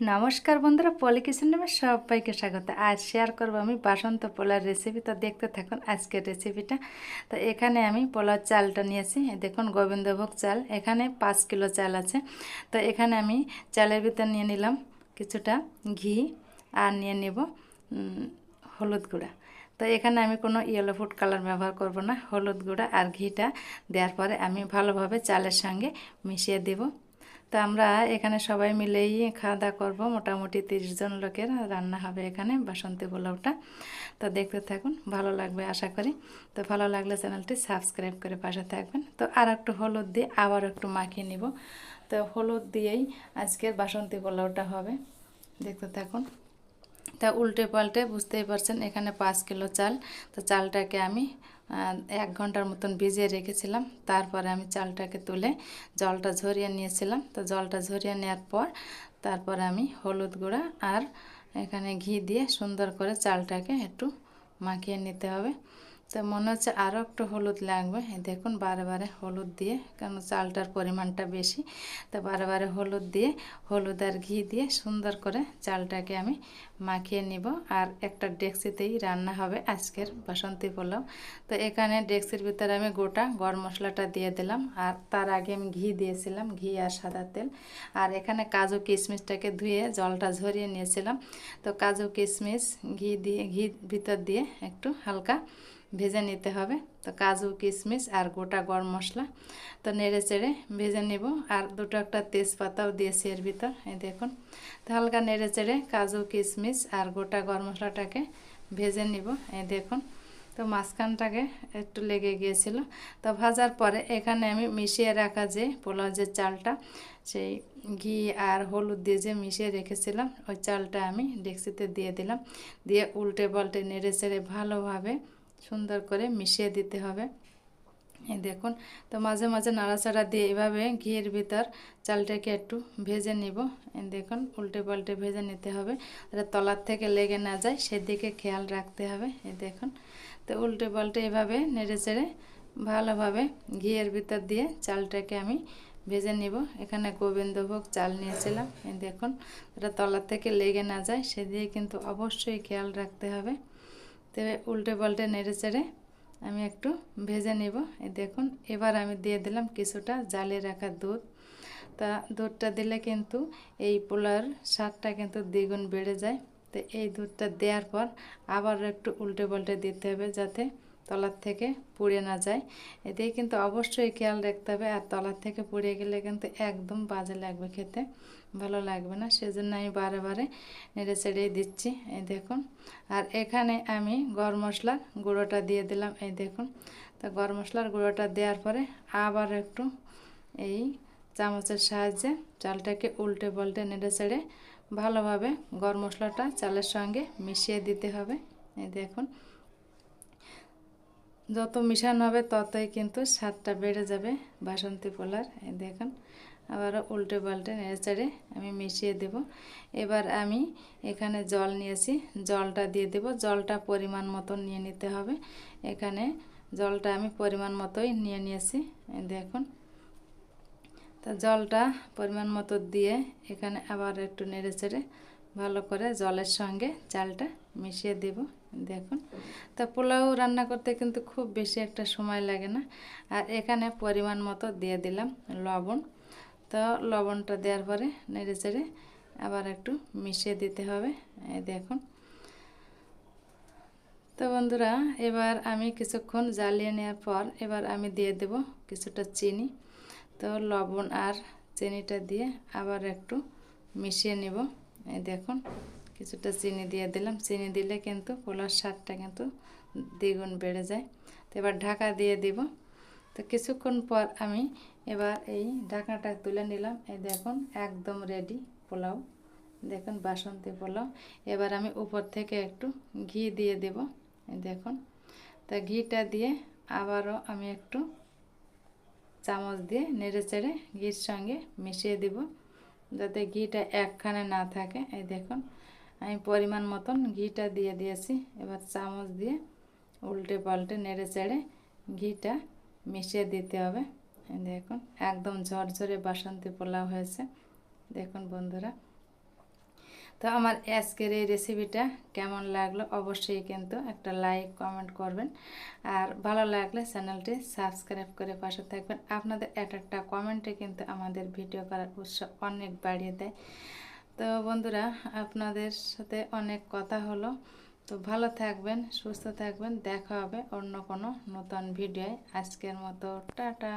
নমস্কার বন্ধুরা পলি কিচেন নামে সবাইকে স্বাগত। আজ শেয়ার করব আমি বাসন্ত পোলার রেসিপি তো দেখতে থাকুন আজকের রেসিপিটা তো এখানে আমি পোলার চালটা নিয়েছি। দেখুন, গোবিন্দভোগ চাল। এখানে পাঁচ কিলো চাল আছে। তো এখানে আমি চালের ভিতর নিয়ে নিলাম কিছুটা ঘি আর নিয়ে নেব হলুদ গুঁড়া। তো এখানে আমি কোনো ইয়েলো ফুড কালার ব্যবহার করব না। হলুদ গুঁড়া আর ঘিটা দেওয়ার পরে আমি ভালোভাবে চালের সঙ্গে মিশিয়ে দেব। তো আমরা এখানে সবাই মিলেই খাওয়া দাওয়া করব। মোটামুটি তিরিশ জন লোকের রান্না হবে এখানে বাসন্তী পোলাওটা। তো দেখতে থাকুন, ভালো লাগবে আশা করি। তো ভালো লাগলে চ্যানেলটি সাবস্ক্রাইব করে পাশে থাকবেন। তো আর একটু হলুদ দিয়ে আবার একটু মাখিয়ে নিব। তো হলুদ দিয়েই আজকের বাসন্তী পোলাওটা হবে। দেখতে থাকুন। তা উল্টে পাল্টে বুঝতেই পারছেন, এখানে পাঁচ কিলো চাল। তো চালটাকে আমি এক ঘণ্টার মতন ভিজিয়ে রেখেছিলাম। তারপরে আমি চালটাকে তুলে জলটা ঝরিয়ে নিয়েছিলাম। তো জলটা ঝরিয়ে নেওয়ার পর তারপরে আমি হলুদ গুঁড়া আর এখানে ঘি দিয়ে সুন্দর করে চালটাকে একটু মাখিয়ে নিতে হবে। তো মনে হচ্ছে আরও একটু হলুদ লাগবে। দেখুন, বারে বারে হলুদ দিয়ে, কেন চালটার পরিমাণটা বেশি, তো বারে বারে হলুদ দিয়ে, হলুদ আর ঘি দিয়ে সুন্দর করে চালটাকে আমি মাখিয়ে নিব। আর একটা ডেক্সিতেই রান্না হবে আজকের বাসন্তী পোলাও। তো এখানে ডেক্সির ভিতরে আমি গোটা গরম মশলাটা দিয়ে দিলাম। আর তার আগে আমি ঘি দিয়েছিলাম, ঘি আর সাদা তেল। আর এখানে কাজু কিশমিশটাকে ধুয়ে জলটা ঝরিয়ে নিয়েছিলাম। তো কাজু কিশমিশ, ঘি দিয়ে ঘি ভিতর দিয়ে একটু হালকা ভেজে নিতে হবে। তো কাজু, কিশমিশ আর গোটা গরম মশলা। তো নেড়ে চেড়ে ভেজে নেব। আর দুটো একটা তেজপাতাও দিয়েছি এর ভিতর, এই দেখুন। তো হালকা নেড়ে চেড়ে কাজু, কিশমিশ আর গোটা গরম মশলাটাকে ভেজে নিব, এই দেখুন। তো মাঝখানটাকে একটু লেগে গিয়েছিল। তো ভাজার পরে এখানে আমি মিশিয়ে রাখা যে পোলাও যে চালটা, সেই ঘি আর হলুদ দিয়ে যে মিশিয়ে রেখেছিলাম, ওই চালটা আমি ডেক্সিতে দিয়ে দিলাম। দিয়ে উল্টে পাল্টে নেড়ে চেড়ে ভালোভাবে সুন্দর করে মিশিয়ে দিতে হবে। এই দেখুন, তো মাঝে মাঝে নাড়াচাড়া দিয়ে এভাবে ঘিয়ের ভিতর চালটাকে একটু ভেজে নিব। দেখুন, উল্টে পাল্টে ভেজে নিতে হবে। যাতে তলার থেকে লেগে না যায়, সেদিকে খেয়াল রাখতে হবে। এই দেখুন, তো উল্টে পাল্টে এভাবে নেড়ে চেড়ে ভালোভাবে ঘিয়ের ভিতর দিয়ে চালটাকে আমি ভেজে নিব। এখানে গোবিন্দভোগ চাল নিয়েছিলাম। এই দেখুন এটা তলার থেকে লেগে না যায়, সেদিকে কিন্তু অবশ্যই খেয়াল রাখতে হবে। তবে উল্টে পাল্টে নেড়ে চেড়ে আমি একটু ভেজে নেব। এই দেখুন, এবার আমি দিয়ে দিলাম কিছুটা জালে রাখা দুধ। তা দুধটা দিলে কিন্তু এই পোলার স্বাদটা কিন্তু দ্বিগুণ বেড়ে যায়। তো এই দুধটা দেওয়ার পর আবার একটু উল্টে পাল্টে দিতে হবে যাতে তলার থেকে পুড়ে না যায়। এতেই কিন্তু অবশ্যই খেয়াল রাখতে হবে। আর তলার থেকে পুড়ে গেলে কিন্তু একদম বাজে লাগবে খেতে। ভালো লাগবে না। সেজন্য আমি বারে বারে নেড়ে চেড়ে দিচ্ছি। এই দেখুন। আর এখানে আমি গরম মশলার গুঁড়োটা দিয়ে দিলাম। এই দেখুন। তো গরম মশলার গুঁড়োটা দেওয়ার পরে আবার একটু এই চামচের সাহায্যে চালটাকে উল্টে পাল্টে নেড়ে চেড়ে ভালোভাবে গরম মশলাটা চালের সঙ্গে মিশিয়ে দিতে হবে। এই দেখুন। যত মিশানো হবে ততই কিন্তু স্বাদটা বেড়ে যাবে বাসন্তী পোলার দেখুন। আবারও উল্টে পাল্টে নেড়ে চেড়ে আমি মিশিয়ে দেব। এবার আমি এখানে জল নিয়েছি, জলটা দিয়ে দেব। জলটা পরিমাণ মতো নিয়ে নিতে হবে। এখানে জলটা আমি পরিমাণ মতোই নিয়ে নিয়েছি দেখুন। তো জলটা পরিমাণ মতো দিয়ে এখানে আবার একটু নেড়ে চেড়ে ভালো করে জলের সঙ্গে চালটা মিশিয়ে দেব। দেখুন। তা পোলাও রান্না করতে কিন্তু খুব বেশি একটা সময় লাগে না। আর এখানে পরিমাণ মতো দিয়ে দিলাম লবণ। তো লবণটা দেওয়ার পরে নেড়ে চেড়ে আবার একটু মিশিয়ে দিতে হবে। দেখুন। তো বন্ধুরা, এবার আমি কিছুক্ষণ জ্বালিয়ে নেওয়ার পর এবার আমি দিয়ে দেব কিছুটা চিনি। তো লবণ আর চিনিটা দিয়ে আবার একটু মিশিয়ে নেব। দেখুন। কিছুটা চিনি দিয়ে দিলাম। চিনি দিলে কিন্তু পোলার স্বাদটা কিন্তু দ্বিগুণ বেড়ে যায়। তো এবার ঢাকা দিয়ে দিব। তো কিছুক্ষণ পর আমি এবার এই ঢাকাটা তুলে নিলাম। এই দেখুন, একদম রেডি পোলাও। দেখুন, বাসন্তী পোলাও। এবার আমি উপর থেকে একটু ঘি দিয়ে দেব। দেখুন, তা ঘিটা দিয়ে আবারও আমি একটু চামচ দিয়ে নেড়ে চেড়ে ঘির সঙ্গে মিশিয়ে দিব। যাতে ঘিটা একখানে না থাকে। এই দেখুন আমি পরিমাণ মতন ঘিটা দিয়ে দিয়েছি। এবার চামচ দিয়ে উল্টে পাল্টে নেড়ে চেড়ে ঘিটা মিশিয়ে দিতে হবে। দেখুন, একদম ঝরঝরে বাসন্তী পোলাও হয়েছে। দেখুন বন্ধুরা, তো আমার আজকের এই রেসিপিটা কেমন লাগল অবশ্যই কিন্তু একটা লাইক কমেন্ট করবেন। আর ভালো লাগলে চ্যানেলটি সাবস্ক্রাইব করে পাশে থাকবেন। আপনাদের এক একটা কমেন্টে কিন্তু আমাদের ভিডিও করার উৎসাহ অনেক বাড়িয়ে দেয়। তো বন্ধুরা, আপনাদের সাথে অনেক কথা হলো। তো ভালো থাকবেন, সুস্থ থাকবেন। দেখা হবে অন্য কোনো নতুন ভিডিওয়। আজকের মতো, টাটা।